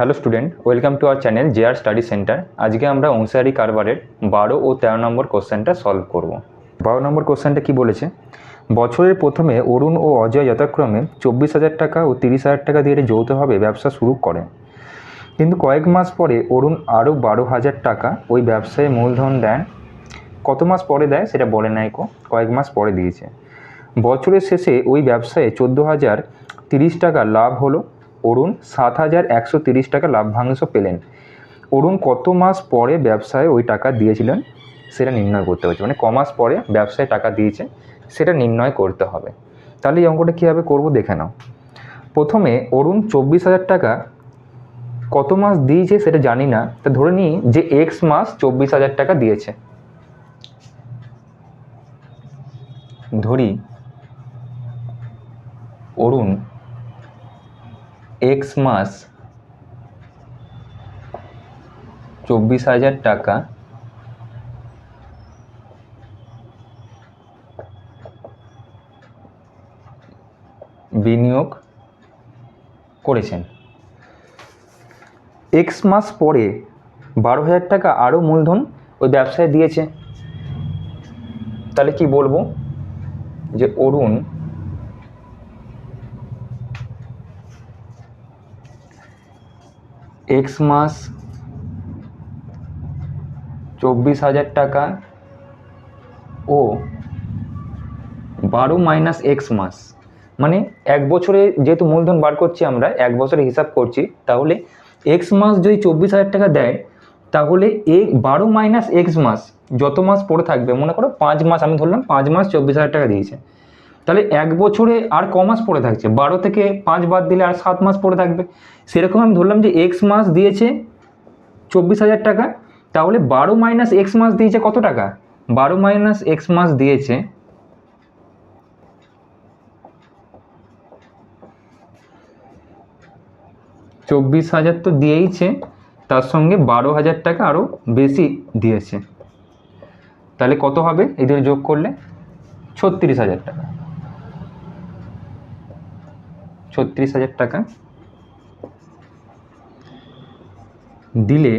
Hello student, welcome to our channel JR study centre. আজকে আমরা অংশীদারি কারবারের বারো ও তেরো নম্বর কোশ্চেনটা সলভ করব। বারো নম্বর কোশ্চেনটা কি বলেছে? বছরের প্রথমে অরুণ ও অজয় যথাক্রমে চব্বিশ হাজার টাকা ও তিরিশ হাজার টাকা দিয়ে যৌথভাবে ব্যবসা শুরু করেন। কিন্তু কয়েক মাস পরে অরুণ আরও বারো হাজার টাকা ওই ব্যবসায় মূলধন দেন। কত মাস পরে দেয় সেটা বলে নাই কো, কয়েক মাস পরে দিয়েছে। বছরের শেষে ওই ব্যবসায় চোদ্দ হাজার তিরিশ টাকা লাভ হলো। অরুণ সাত হাজার একশো তিরিশ টাকা লাভ্যাংশ পেলেন। অরুণ কত মাস পরে ব্যবসায় ওই টাকা দিয়েছিলেন? সেটা নির্ণয় করতে হচ্ছে মানে ক মাস পরে ব্যবসায় টাকা দিয়েছে, সেটা নির্ণয় করতে হবে। তাহলে এই অঙ্কটা কীভাবে করব দেখে নাও। প্রথমে অরুণ চব্বিশ হাজার টাকা কত মাস দিয়েছে সেটা জানি না। তা ধরে নিই যে এক্স মাস চব্বিশ হাজার টাকা দিয়েছে। ধরি অরুণ এক্স মাস চব্বিশ হাজার টাকা। বিনিয়োগ করেছেন। এক্স মাস পরে বারো হাজার টাকা আরও মূলধন ওই ব্যবসায় দিয়েছে। তাহলে কি বলব? যে অরুণ এক্স মাস চব্বিশ হাজার টাকা ও বারো মাইনাস এক্স মাস। মানে এক বছরে যেহেতু মূলধন বার করছি আমরা, এক বছরে হিসাব করছি, তাহলে এক্স মাস যদি চব্বিশ হাজার টাকা দেয়, তাহলে এ বারো মাইনাস এক্স মাস যত মাস পড়ে থাকবে, মনে করো পাঁচ মাস, আমি ধরলাম পাঁচ মাস চব্বিশ হাজার টাকা দিয়েছে। তাহলে এক বছরে আর ক মাস পড়ে থাকছে? বারো থেকে পাঁচ বাদ দিলে আর সাত মাস পড়ে থাকবে। সেরকম আমি ধরলাম যে এক্স মাস দিয়েছে চব্বিশ হাজার টাকা, তাহলে বারো মাইনাস এক্স মাস দিয়েছে কত টাকা? বারো মাইনাস এক্স মাস দিয়েছে চব্বিশ হাজার তো দিয়েইছে, তার সঙ্গে বারো হাজার টাকা আরও বেশি দিয়েছে। তাহলে কত হবে? এদের যোগ করলে ছত্রিশ হাজার টাকা। ছত্রিশ হাজার টাকা। দিলে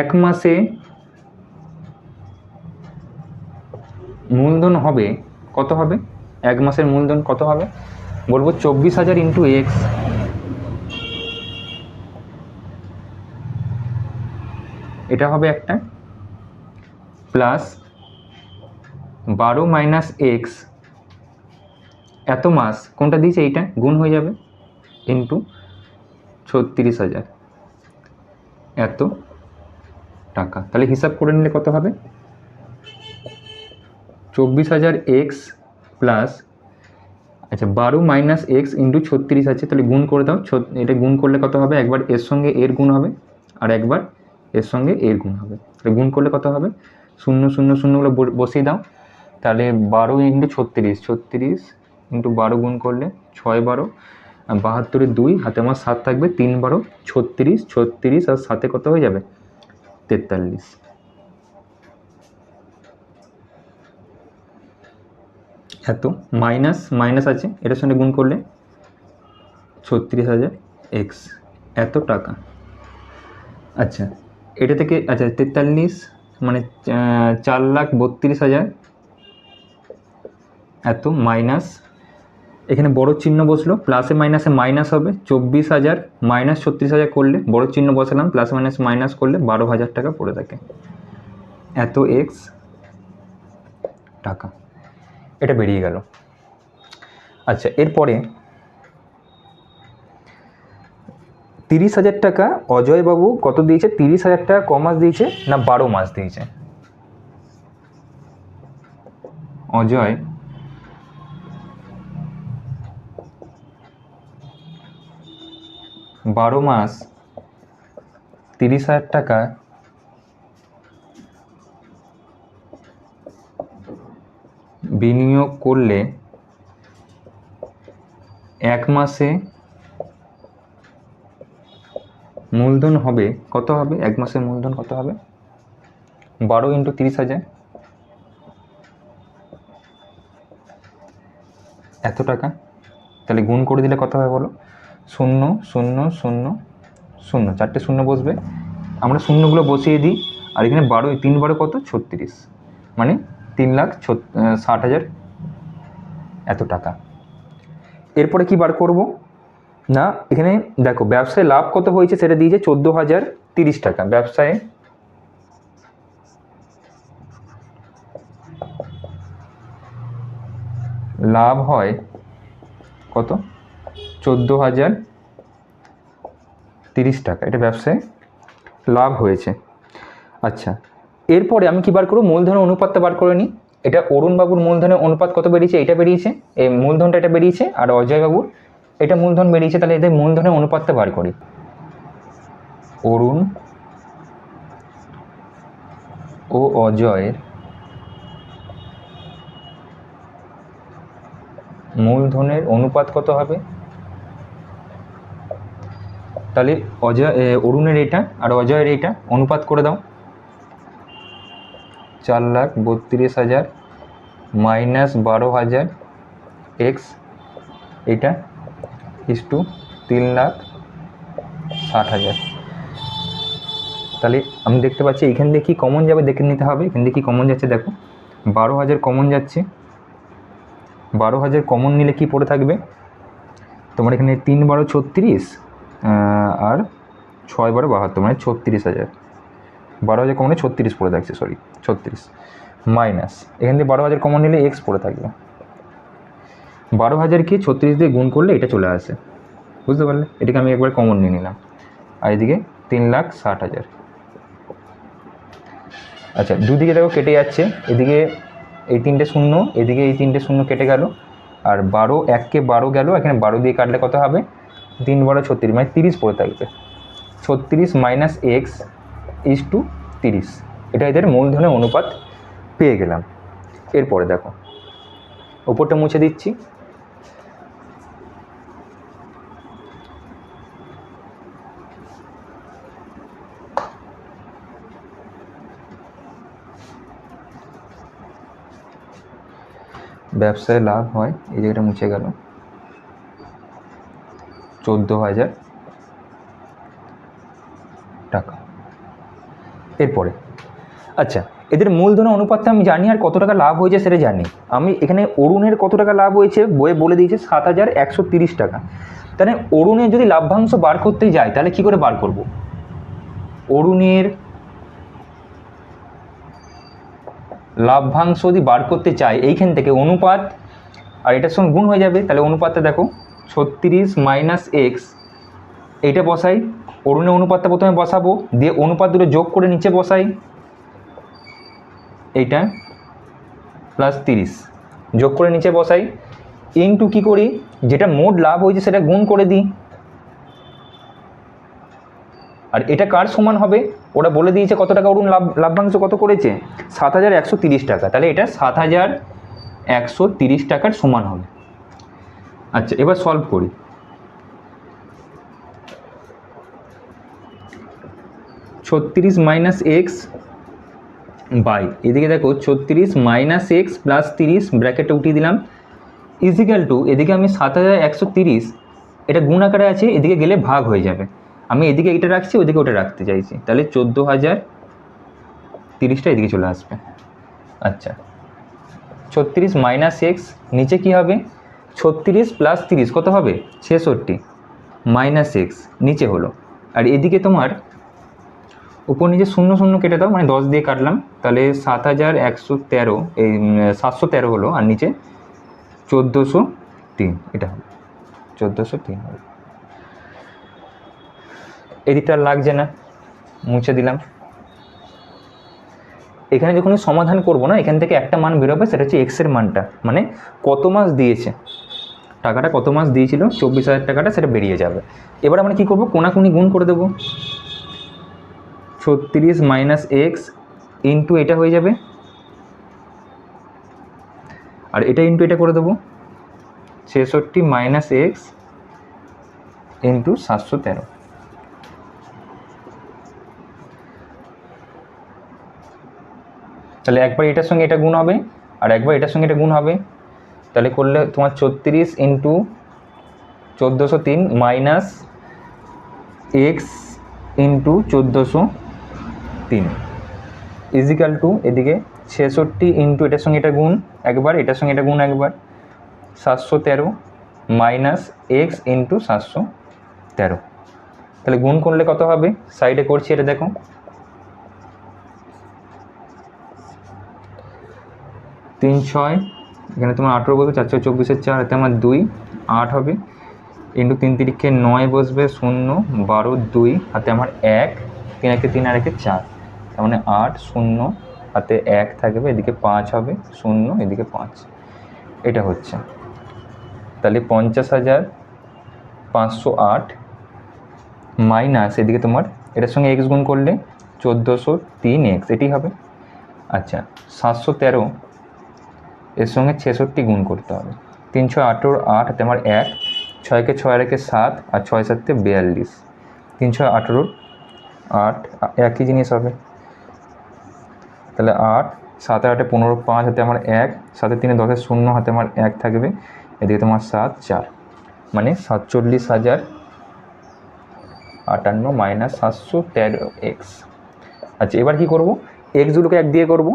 এক মাসে মূলধন হবে, কত হবে? এক মাসের মূলধন কত হবে? বলব চব্বিশ হাজার ইন্টু এক্স এটা হবে একটা। প্লাস বারো মাইনাস এক্স এত মাস, কোনটা দিয়েছে এইটা? গুণ হয়ে যাবে ইন্টু ছত্রিশ হাজার। এত টাকা। তাহলে হিসাব করে নিলে কত হবে? চব্বিশ হাজার এক্স প্লাস আচ্ছা বারো মাইনাস এক্স ইন্টু ছত্রিশ আছে, তাহলে গুণ করে দাও। এটা গুণ করলে কত হবে? একবার এর সঙ্গে এর গুণ হবে, আর একবার এর সঙ্গে এর গুণ হবে। তাহলে গুণ করলে কত হবে? শূন্য শূন্য শূন্যগুলো বসিয়ে দাও। তাহলে বারো ইন্টু ছত্রিশ ছত্রিশ ইন্টু বারো গুণ করলে ছয় বারো বাহাত্তরে দুই, হাতে আমার সাত থাকবে, তিন বারো, ছত্রিশ ছত্রিশ, আর সাথে কত হয়ে যাবে? তেতাল্লিশ। এত মাইনাস মাইনাস আছে এটার সঙ্গে গুণ করলে ছত্রিশ হাজার এক্স। এত টাকা। আচ্ছা এটা থেকে আচ্ছা তেতাল্লিশ মানে চার লাখ বত্রিশ হাজার, এত মাইনাস এখানে বড় চিহ্ন বসল প্লাসে মাইনাসে মাইনাস হবে, চব্বিশ হাজার মাইনাস ছত্রিশ হাজার করলে, বড় চিহ্ন বসালাম প্লাস মাইনাস মাইনাস করলে বারো হাজার টাকা পড়ে থাকে। এত এক্স টাকা। এটা বেরিয়ে গেল। আচ্ছা এরপরে তিরিশ হাজার টাকা অজয়বাবু কত দিয়েছে? তিরিশ হাজার টাকা ক মাস দিয়েছে না বারো মাস দিয়েছে? অজয় বারো মাস, তিরিশ হাজার টাকা। বিনিয়োগ করলে এক মাসে মূলধন হবে, কত হবে? এক মাসে মূলধন কত হবে? বারো ইন্টু তিরিশ হাজার। এত টাকা? তাহলে গুণ করে দিলে কত হয় বলো? শূন্য শূন্য শূন্য শূন্য। চারটে শূন্য বসবে। আমরা শূন্যগুলো বসিয়ে দিই। আর এখানে বারো তিন বারো কত? ছত্রিশ। মানে তিন লাখ ষাট হাজার এত টাকা। এরপরে কি বার করব? না, এখানে দেখো, ব্যবসায় লাভ কত হয়েছে সেটা দিয়েছে চোদ্দ হাজার তিরিশ টাকা। ব্যবসায় লাভ হয় কত? চোদ্দ হাজার তিরিশ টাকা। এটা ব্যবসায় লাভ হয়েছে। আচ্ছা এরপরে আমি কি বার করব? মূলধনের অনুপাতটা বার করে নিই। এটা অরুণবাবুর মূলধনের অনুপাত কত বেরিয়েছে? এটা বেরিয়েছে। এই মূলধনটা এটা বেরিয়েছে আর অজয়বাবুর এটা মূলধন বেরিয়েছে, তাহলে এদের মূলধনের অনুপাতটা বার করি। অরুণ ও অজয়ের মূলধনের অনুপাত কত হবে? তাহলে অজয় অরুণের এটা আর অজয়ের এটা অনুপাত করে দাও। চার লাখ বত্রিশ হাজার মাইনাস বারো হাজার এক্স এটা ইস টু তিন লাখ ষাট হাজার। তাহলে আমি দেখতে পাচ্ছি এখান দিয়ে কি কমন যাবে দেখে নিতে হবে। এখান দিয়ে কি কমন যাচ্ছে দেখো। বারো হাজার কমন যাচ্ছে। বারো হাজার কমন নিলে কি পড়ে থাকবে? তোমার এখানে তিন বারো ছত্রিশ আর ছয় বারো বাহাত্তর মানে ছত্রিশ হাজার। বারো হাজার কমনে ছত্রিশ পড়ে থাকছে সরি ছত্রিশ। মাইনাস এখান দিয়ে বারো হাজার কমন নিলে এক্স পড়ে থাকবে। বারো হাজারকে ছত্রিশ দিয়ে গুণ করলে এটা চলে আসে। বুঝতে পারলে? এটাকে আমি একবার কমন নিয়ে নিলাম। আর এদিকে তিন লাখ ষাট হাজার। আচ্ছা দুদিকে দেখো কেটে যাচ্ছে। এদিকে এই তিনটে শূন্য, এদিকে এই তিনটে শূন্য কেটে গেল। আর বারো এককে বারো গেল, এখানে বারো দিয়ে কাটলে কত হবে? তিন বারো ছত্রিশ মানে তিরিশ পড়ে থাকবে। ছত্রিশ মাইনাস এক্স ইস টু তিরিশ। এটা এদের মূলধনের অনুপাত পেয়ে গেলাম। এরপরে দেখো ওপরটা মুছে দিচ্ছি। ব্যবসায় লাভ হয়, এই জায়গাটা মুছে গেল। চোদ্দ হাজার টাকা। এরপরে আচ্ছা এদের মূলধন অনুপাতটা আমি জানি আর কত টাকা লাভ হয়েছে সেটা জানি। আমি এখানে অরুণের কত টাকা লাভ হয়েছে বইয়ে বলে দিয়েছে সাত হাজার একশো তিরিশ টাকা। তাহলে অরুণের যদি লাভ্যাংশ বার করতে যায়, তাহলে কি করে বার করব? অরুণের লাভ্যাংশ যদি বার করতে চাই এইখান থেকে অনুপাত, আর এটার সঙ্গে গুণ হয়ে যাবে, তাহলে অনুপাতটা দেখো। ছত্রিশ মাইনাস এক্স এইটা বসাই। অরুণের অনুপাতটা প্রথমে বসাবো, দিয়ে অনুপাত দুটো যোগ করে নিচে বসাই। এইটা প্লাস তিরিশ। যোগ করে নিচে বসাই। ইনটু কী করি? যেটা মোট লাভ হয়েছে সেটা গুণ করে দিই। আর এটা কার সমান হবে? ওরা বলে দিয়েছে কত টাকা অরুণ লাভ লাভ্যাংশ কত করেছে? সাত হাজার একশো তিরিশ টাকা। তাহলে এটা সাত হাজার একশো তিরিশ টাকার সমান হবে। আচ্ছা এবার সলভ করি। ছত্রিশ মাইনাস এক্স বাই এদিকে দেখো ছত্রিশ মাইনাস এক্স প্লাস তিরিশ ব্র্যাকেটে উঠিয়ে দিলাম। ইজিক্যাল টু এদিকে আমি সাত হাজার একশো তিরিশ, এটা গুণ আকারে আছে, এদিকে গেলে ভাগ হয়ে যাবে। আমি এদিকে এটা রাখছি, ওদিকে ওটা রাখতে চাইছি। তাহলে চোদ্দ হাজার তিরিশটা এদিকে চলে আসবে। আচ্ছা ছত্রিশ মাইনাস এক্স নিচে কি হবে? ছত্রিশ প্লাস তিরিশ, কত হবে? ছেষট্টি মাইনাস এক্স নিচে হলো। আর এদিকে তোমার উপর নিচে শূন্য শূন্য কেটে দাও মানে দশ দিয়ে কাটলাম, তাহলে সাত হাজার একশো তেরো, এই সাতশো তেরো হলো, আর নিচে চোদ্দোশো তিন, এটা হবে চোদ্দোশো তিন হবে এদিকটা লাগছে না, মুছে দিলাম। এখানে যখন সমাধান করব না, এখান থেকে একটা মান বেরোবে, সেটা হচ্ছে এক্সের মানটা মানে কত মাস দিয়েছে? টাকাটা কত মাস দিয়েছিল? চব্বিশ হাজার টাকাটা সেটা বেরিয়ে যাবে। এবার আমরা কী করব? কোনাকুনি গুণ করে দেবো। ছত্রিশ মাইনাস এক্স ইন্টু এটা হয়ে যাবে। আর এটা ইন্টু এটা করে দেবো। ছেষট্টি মাইনাস এক্স ইন্টু সাতশো তেরো। তাহলে একবার এটার সঙ্গে এটা গুণ হবে, আর একবার এটার সঙ্গে এটা গুণ হবে। তাহলে করলে তোমার ছত্রিশ ইন্টু চোদ্দোশো তিন মাইনাস এক্স ইন্টু চোদ্দোশো তিন। ইজিক্যাল টু এদিকে ছেষট্টি ইন্টু এটার সঙ্গে এটা গুণ একবার, এটার সঙ্গে এটা গুণ একবার। সাতশো তেরো মাইনাস এক্স ইন্টু সাতশো তেরো। তাহলে গুণ করলে কত হবে? সাইডে করছি এটা দেখো। তিন ছয় এখানে তোমার আঠেরো বসবে চার চব্বিশের চার, এতে আমার দুই, আট হবে। ইন্টু তিন তিরিখে নয় বসবে, শূন্য, বারো, দুই, হাতে আমার এক, তিন একে তিন, আর একে চার। তার মানে আট, শূন্য, হাতে এক থাকবে, এদিকে পাঁচ হবে, শূন্য, এদিকে পাঁচ। এটা হচ্ছে। তাহলে পঞ্চাশ হাজার পাঁচশো আট মাইনাস এদিকে তোমার, এটার সঙ্গে এক্স গুণ করলে চোদ্দোশো তিন এক্স এটি হবে। আচ্ছা সাতশো তেরো এর সঙ্গে ছেষট্টি গুণ করতে হবে। তিন ছয় আঠেরো আট হাতে আমার এক, ছয়কে ছয় রেখে সাত, আর ছয় সাতে বিয়াল্লিশ। তিন ছয় আঠেরোর আট, একই জিনিস হবে। তাহলে আট, সাতে আটে পনেরো পাঁচ হাতে আমার এক, সাতে তিনে দশের শূন্য হাতে আমার এক থাকবে। এদিকে তোমার সাত, চার। মানে সাতচল্লিশ হাজার আটান্ন মাইনাস সাতশো তেরো এক্স। আচ্ছা এবার কি করব? এক্সগুলোকে এক দিয়ে করব।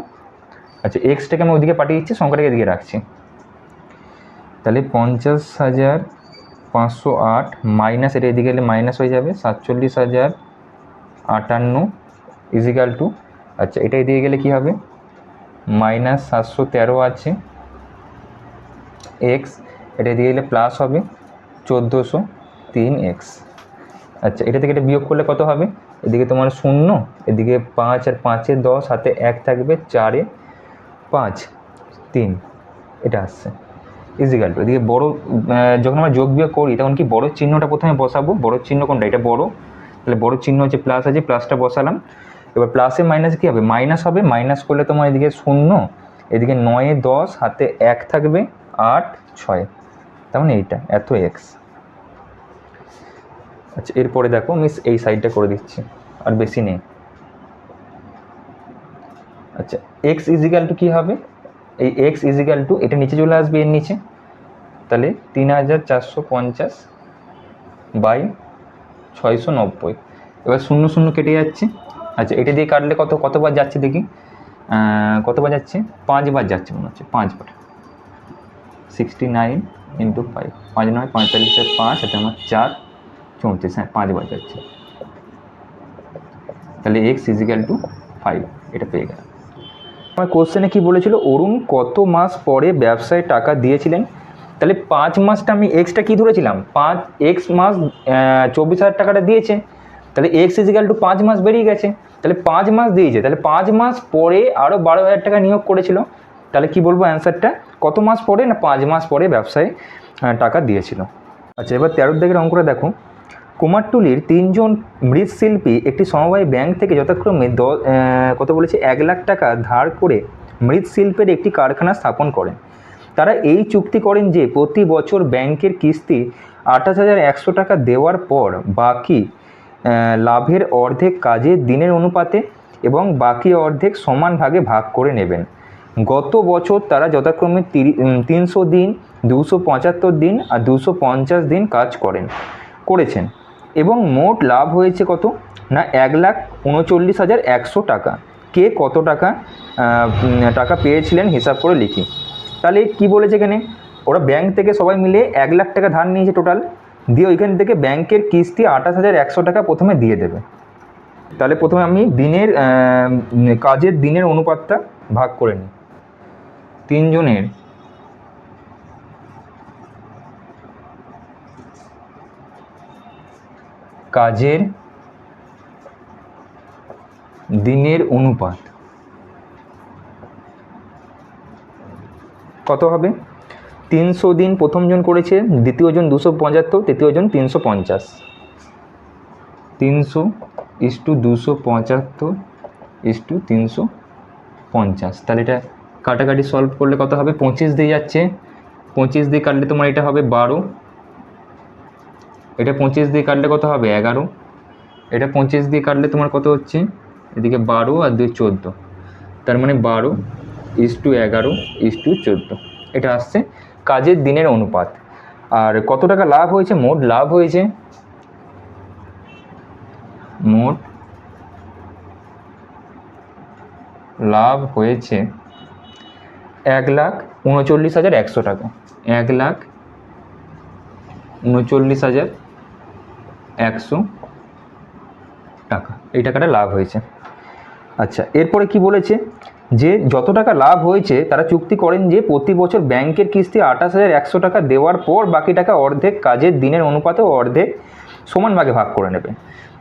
আচ্ছা এক্সটাকে আমি ওদিকে পাঠিয়ে দিচ্ছি, সংখ্যাটাকে এদিকে রাখছি। তাহলে পঞ্চাশ হাজার পাঁচশো আট মাইনাস এটা এদিকে এলে মাইনাস হয়ে যাবে, সাতচল্লিশ হাজার আটান্ন ইজিক্যাল টু আচ্ছা এটা এদিকে গেলে কি হবে? মাইনাস সাতশো তেরো আছে এক্স এটা এদিকে গেলে প্লাস হবে, চোদ্দোশো তিন এক্স আচ্ছা এটা থেকে এটা বিয়োগ করলে কত হবে? এদিকে তোমার শূন্য, এদিকে পাঁচ আর পাঁচে দশ, হাতে এক থাকবে, চারে পাঁচ, তিন, এটা আসছে। ইজিক্যাল টু এদিকে বড়ো যখন আমরা যোগ বিয়োগ করি, তখন কি বড় চিহ্নটা প্রথমে বসাবো? বড় চিহ্ন কোনটা? এটা বড়। তাহলে বড় চিহ্ন হচ্ছে প্লাস আছে প্লাসটা বসালাম। এবার প্লাসে মাইনাসে কী হবে? মাইনাস হবে। মাইনাস করলে তোমার এদিকে শূন্য, এদিকে নয়ে, দশ, হাতে এক থাকবে, আট, ছয়। তার মানে এইটা, এত এক্স আচ্ছা এরপরে দেখো মিস এই সাইডটা করে দিচ্ছি। আর বেশি নেই। আচ্ছা এক্স ইজিক্যাল টু কী হবে? এই এক্স ইজিক্যাল টু এটা নিচে চলে আসবে, এর নিচে। তাহলে তিন হাজার চারশো পঞ্চাশ বাই ছয়শো নব্বই। এবার শূন্য শূন্য কেটে যাচ্ছে। আচ্ছা এটা দিয়ে কাটলে কত, কতবার যাচ্ছে দেখি? কতবার যাচ্ছে? পাঁচবার যাচ্ছে মনে হচ্ছে, পাঁচবার। সিক্সটি নাইন ইন্টু ফাইভ পাঁচ নয় পঁয়তাল্লিশের পাঁচ, এটা আমার চার, চৌত্রিশ হ্যাঁ পাঁচবার যাচ্ছে। তাহলে এক্স ইজিক্যাল টু ফাইভ এটা পেয়ে গেলাম। আমার কোশ্চেনে কি বলেছিল? অরুণ, কত মাস পরে ব্যবসায় টাকা দিয়েছিলেন? তাহলে পাঁচ মাসটা আমি এক্সটা কি ধরেছিলাম? পাঁচ এক্স মাস চব্বিশ হাজার টাকাটা দিয়েছে। তাহলে এক্স ইজিক্যাল টু পাঁচ মাস বেরিয়ে গেছে। তাহলে পাঁচ মাস দিয়েছে। তাহলে পাঁচ মাস পরে আরও বারো হাজার টাকা নিয়োগ করেছিল। তাহলে কি বলব অ্যান্সারটা কত মাস পরে না পাঁচ মাস পরে ব্যবসায় টাকা দিয়েছিল? আচ্ছা এবার তেরোর দিকের অঙ্কটা দেখো। কুমারটুলির তিনজন মৃৎশিল্পী একটি সমবায় ব্যাংক থেকে যথাক্রমে দ কত বলেছে? এক লাখ টাকা ধার করে মৃৎশিল্পের একটি কারখানা স্থাপন করেন। তারা এই চুক্তি করেন যে প্রতি বছর ব্যাংকের কিস্তি আঠাশ হাজার একশো টাকা দেওয়ার পর বাকি লাভের অর্ধেক কাজের দিনের অনুপাতে এবং বাকি অর্ধেক সমান ভাগে ভাগ করে নেবেন। গত বছর তারা যথাক্রমে তিনশো দিন, দুশো পঁচাত্তর দিন আর দুশো পঞ্চাশ দিন কাজ করেন, করেছেন। এবং মোট লাভ হয়েছে কত? না, এক লাখ উনচল্লিশ হাজার একশো টাকা। কে কত টাকা টাকা পেয়েছিলেন হিসাব করে লিখি। তাহলে কি বলেছে এখানে? ওরা ব্যাংক থেকে সবাই মিলে এক লাখ টাকা ধার নিয়েছে টোটাল দিয়ে ওইখান থেকে ব্যাংকের কিস্তি আঠাশ হাজার একশো টাকা প্রথমে দিয়ে দেবে। তাহলে প্রথমে আমি দিনের কাজের দিনের অনুপাতটা ভাগ করে নিই। তিনজনের কাজের দিনের অনুপাত। কত হবে? তিনশো দিন প্রথমজন করেছে দ্বিতীয়জন দুশো পঁচাত্তর তৃতীয়জন তিনশো পঞ্চাশ। তিনশো ইস টু দুশো পঁচাত্তর ইস টু তিনশো পঞ্চাশ। তাহলে এটা কাটাকাটি সলভ করলে কত হবে? পঁচিশ দিয়ে যাচ্ছে। পঁচিশ দিয়ে কাটলে তোমার এটা হবে বারো। এটা পঁচিশ দিয়ে কাটলে কত হবে? এগারো। এটা পঁচিশ দিয়ে কাটলে তোমার কত হচ্ছে? এদিকে বারো আর দুই চোদ্দ। তার মানে বারো ইস টু এগারো ইস টু চোদ্দ। এটা আসছে কাজের দিনের অনুপাত। আর কত টাকা লাভ হয়েছে? মোট লাভ হয়েছে? মোট লাভ হয়েছে এক লাখ উনচল্লিশ হাজার একশো টাকা। এক লাখ উনচল্লিশ হাজার একশো টাকা। এই টাকাটা লাভ হয়েছে। আচ্ছা এরপরে কি বলেছে? যে যত টাকা লাভ হয়েছে, তারা চুক্তি করেন যে প্রতি বছর ব্যাংকের কিস্তি আঠাশ হাজার একশো টাকা দেওয়ার পর বাকি টাকা অর্ধেক কাজের দিনের অনুপাতে অর্ধেক সমান ভাগে ভাগ করে নেবে।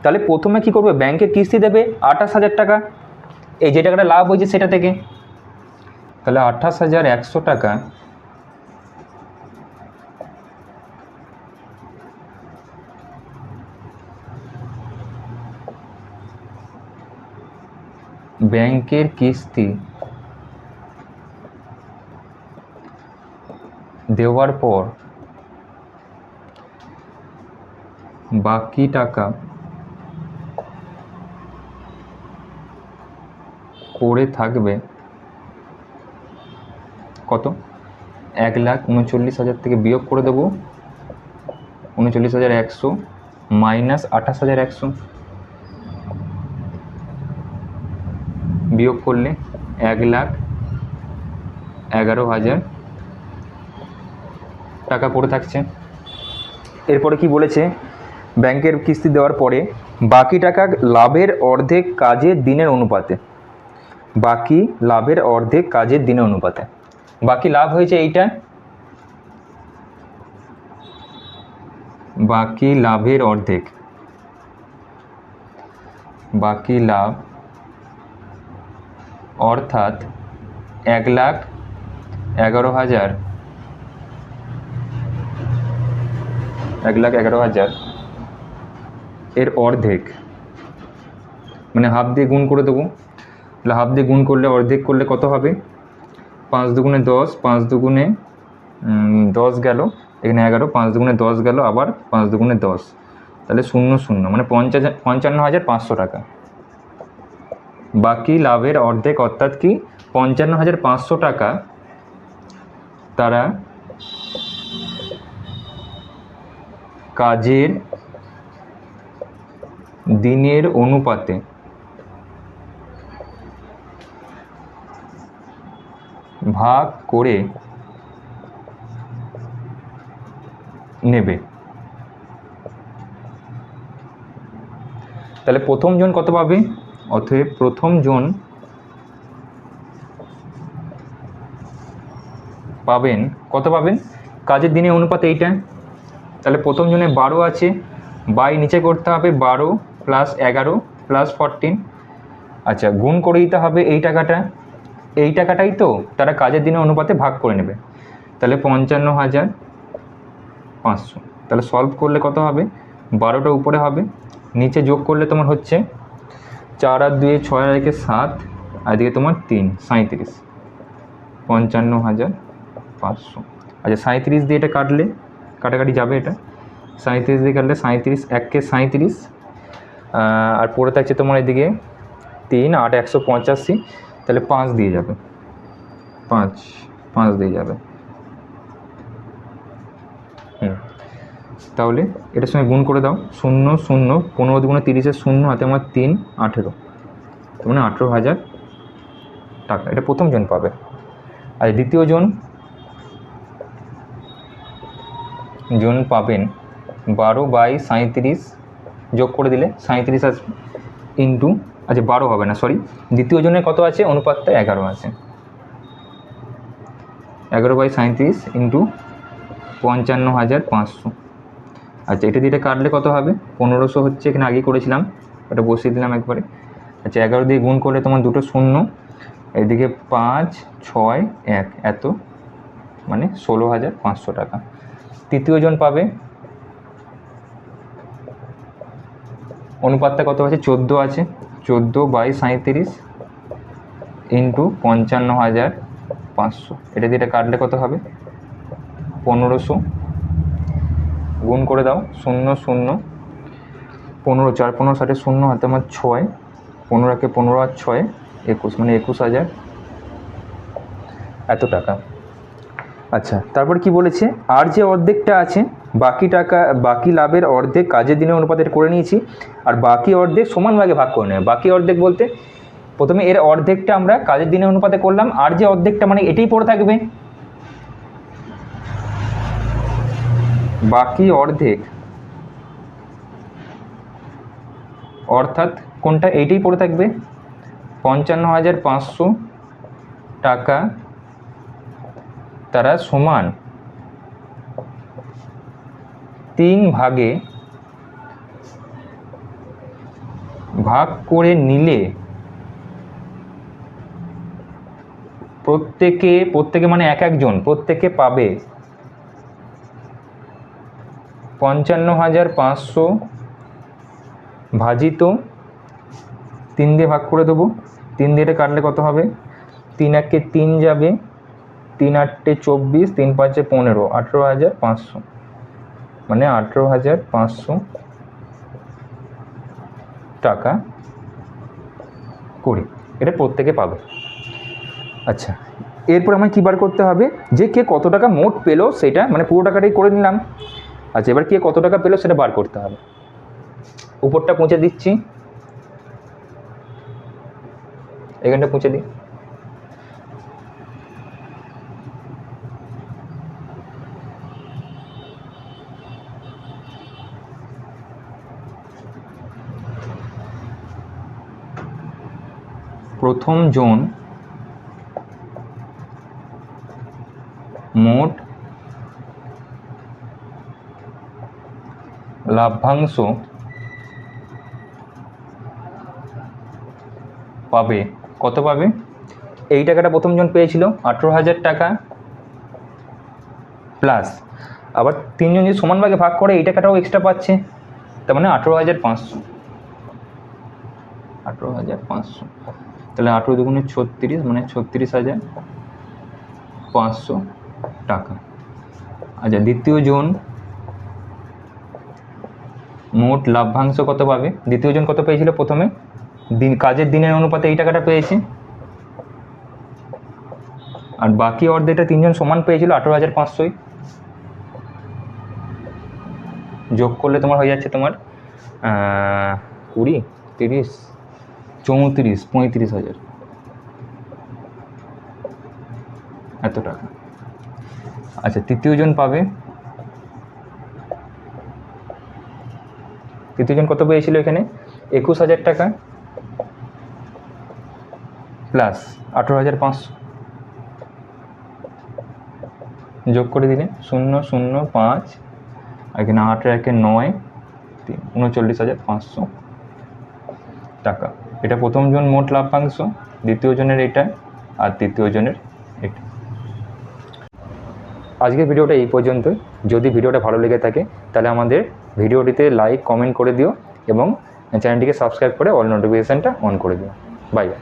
তাহলে প্রথমে কি করবে? ব্যাংকের কিস্তি দেবে আঠাশ হাজার টাকা। এই যে টাকাটা লাভ হয়েছে সেটা থেকে। তাহলে আঠাশ হাজার একশো টাকা ব্যাংকের কিস্তি দেওয়ার পর বাকি টাকা করে থাকবে কত? এক লাখ উনচল্লিশ হাজার থেকে বিয়োগ করে দেবো। উনচল্লিশ হাজার একশো মাইনাস আঠাশ হাজার একশো। বিয়োগ করলে এক লাখ এগারো হাজার টাকা পড়ে থাকছে। এরপরে কি বলেছে? ব্যাংকের কিস্তি দেওয়ার পরে বাকি টাকা লাভের অর্ধেক কাজের দিনের অনুপাতে। বাকি লাভের অর্ধেক কাজের দিনের অনুপাতে। বাকি লাভ হয়েছে এইটা? বাকি লাভের অর্ধেক। বাকি লাভ অর্থাৎ এক লাখ এগারো হাজার। এক লাখ এগারো হাজার এর অর্ধেক। মানে হাফ দিয়ে গুণ করে দেবো। তাহলে হাফ দিয়ে গুণ করলে অর্ধেক করলে কত হবে? পাঁচ দুগুণে দশ, পাঁচ দুগুণে দশ গেল। এখানে এগারো, পাঁচ দুগুণে দশ গেল, আবার পাঁচ দুগুণে দশ। তাহলে শূন্য শূন্য মানে পঞ্চাশ, পঞ্চান্ন হাজার পাঁচশো টাকা। বাকি লাভের অর্ধেক, অর্থাৎ কি পঞ্চান্ন হাজার পাঁচশো টাকা তারা কাজের দিনের অনুপাতে ভাগ করে নেবে। তাহলে প্রথম জন কত পাবে? অতএব প্রথম জন পাবেন, কত পাবেন? কাজের দিনে অনুপাত এইটা। তাহলে প্রথম জনে বারো আছে, বাই নিচে করতে হবে বারো প্লাস এগারো প্লাস ফরটিন আচ্ছা গুণ করে দিতে হবে এই টাকাটা। এই টাকাটাই তো তারা কাজের দিনে অনুপাতে ভাগ করে নেবে। তাহলে পঞ্চান্ন হাজার পাঁচশো। তাহলে সলভ করলে কত হবে? বারোটা উপরে হবে। নিচে যোগ করলে তোমার হচ্ছে চার আর দুয়ে ছয় আর একে সাত আর এদিকে তোমার তিন সাঁইত্রিশ। পঞ্চান্ন হাজার পাঁচশো। আচ্ছা সাঁইত্রিশ দিয়ে এটা কাটলে কাটাকাটি যাবে এটা। সাঁইত্রিশ দিয়ে কাটলে সাঁইত্রিশ এককে সাঁইত্রিশ আহ, আর পড়ে থাকছে তোমার এদিকে তিন আট একশো পঁচাশি। তাহলে পাঁচ দিয়ে যাবে। পাঁচ পাঁচ দিয়ে যাবে। হুম। তাহলে এটার সঙ্গে গুণ করে দাও। শূন্য শূন্য, পনেরো দুগুণে তিরিশের শূন্য হাতে আমার তিন, আঠেরো। তার মানে আঠেরো হাজার টাকা। এটা প্রথম জন পাবে। আর দ্বিতীয় জন জন পাবেন বারো বাই সাঁইত্রিশ যোগ করে দিলে সাঁইত্রিশ আসবে ইন্টু আচ্ছা বারো হবে না সরি দ্বিতীয় জনের কত আছে? অনুপাতটা এগারো আছে। এগারো বাই সাঁইত্রিশ ইন্টু পঞ্চান্ন হাজার পাঁচশো। আচ্ছা এটা দিয়ে কাটলে কত হবে? পনেরোশো হচ্ছে এখানে আগে করেছিলাম, ওটা বসিয়ে দিলাম একবারে। আচ্ছা এগারো দিয়ে গুণ করলে তোমার দুটো শূন্য, এদিকে পাঁচ, ছয়, এক, এত মানে ষোলো হাজার পাঁচশো টাকা। তৃতীয় জন পাবে, অনুপাতটা কত আছে? চোদ্দ আছে, চোদ্দ বাই সাঁইত্রিশ ইন্টু পঞ্চান্ন হাজার পাঁচশো। এটা দিয়ে কাটলে কত হবে? পনেরোশো গুণ করে দাও, শূন্য শূন্য, পনেরো, চার, পনেরো, ষাটে শূন্য, হাতে আমার ছয়, পনেরো একে পনেরো আর ছয়, একুশ মানে একুশ হাজার। এত টাকা। আচ্ছা তারপর কি বলেছে? আর যে অর্ধেকটা আছে, বাকি টাকা, বাকি লাভের অর্ধেক কাজের দিনে অনুপাতে করে নিয়েছি, আর বাকি অর্ধেক সমান ভাগে ভাগ করে নেবে। বাকি অর্ধেক বলতে, প্রথমে এর অর্ধেকটা আমরা কাজের দিনে অনুপাতে করলাম, আর যে অর্ধেকটা মানে এটাই পড়ে থাকবে। বাকি অর্ধেক। অর্থাৎ কোনটা এইটাই পড়ে থাকবে? পঞ্চান্ন হাজার পাঁচশো টাকা তারা সমান তিন ভাগে ভাগ করে নিলে প্রত্যেকে প্রত্যেকে মানে এক একজন, প্রত্যেকে পাবে পঞ্চান্ন হাজার পাঁচশো ভাজিত তিন দিয়ে ভাগ করে দেবো। তিন দিয়ে কাটলে কত হবে? তিন একে তিন যাবে, তিন আটটে চব্বিশ, তিন পাঁচে পনেরো আঠেরো হাজার পাঁচশো। মানে আঠেরো হাজার পাঁচশো টাকা করি। এটা প্রত্যেকে পাবে। আচ্ছা এরপর আমায় কী বার করতে হবে? যে কে কত টাকা মোট পেল সেটা মানে পুরো টাকাটাই করে নিলাম। আচ্ছা এবার কে কত টাকা পেল সেটা বার করতে হবে। উপরটা পৌঁছে দিচ্ছি। এখানটা পৌঁছে দিই। প্রথম জোন মোট লাভ্যাংশ পাবে। কত পাবে? এই টাকাটা প্রথম জন পেয়েছিল আঠেরো হাজার টাকা প্লাস আবার তিনজন যদি সমান ভাগে ভাগ করে, এই টাকাটাও এক্সট্রা পাচ্ছে। তার মানে আঠেরো হাজার পাঁচশো। আঠেরো হাজার পাঁচশো। তাহলে আঠেরো দুগুণে ছত্রিশ মানে ছত্রিশ হাজার পাঁচশো টাকা। আচ্ছা দ্বিতীয় জন মোট লাভ্যাংশ কত পাবে? দ্বিতীয় জন কত পেয়েছিল প্রথমে? দিন, কাজের দিনের অনুপাতে এই টাকাটা পেয়েছে। আর বাকি অর্ধেকটা তিনজন সমান পেয়েছিল আঠেরো হাজার পাঁচশোই। যোগ করলে তোমার হয়ে যাচ্ছে তোমার কুড়ি, তিরিশ, চৌত্রিশ, পঁয়ত্রিশ হাজার। এত টাকা। আচ্ছা তৃতীয় জন পাবে তৃতীয় জন কত পেয়েছিল এখানে? একুশ হাজার টাকা প্লাস আঠেরো হাজার পাঁচশো। যোগ করে দিলে শূন্য শূন্য, পাঁচ এখানে আট, একে, নয়, তিন, উনচল্লিশ হাজার পাঁচশো টাকা। এটা প্রথম জন মোট লাভ্যাংশ দ্বিতীয় জনের এটা, আর তৃতীয় জনের এটা। আজকের ভিডিওটা এই পর্যন্তই। যদি ভিডিওটা ভালো লেগে থাকে, তাহলে আমাদের ভিডিওটিতে লাইক কমেন্ট করে দিও এবং চ্যানেলটিকে সাবস্ক্রাইব করে অল নোটিফিকেশানটা অন করে দিও। Bye bye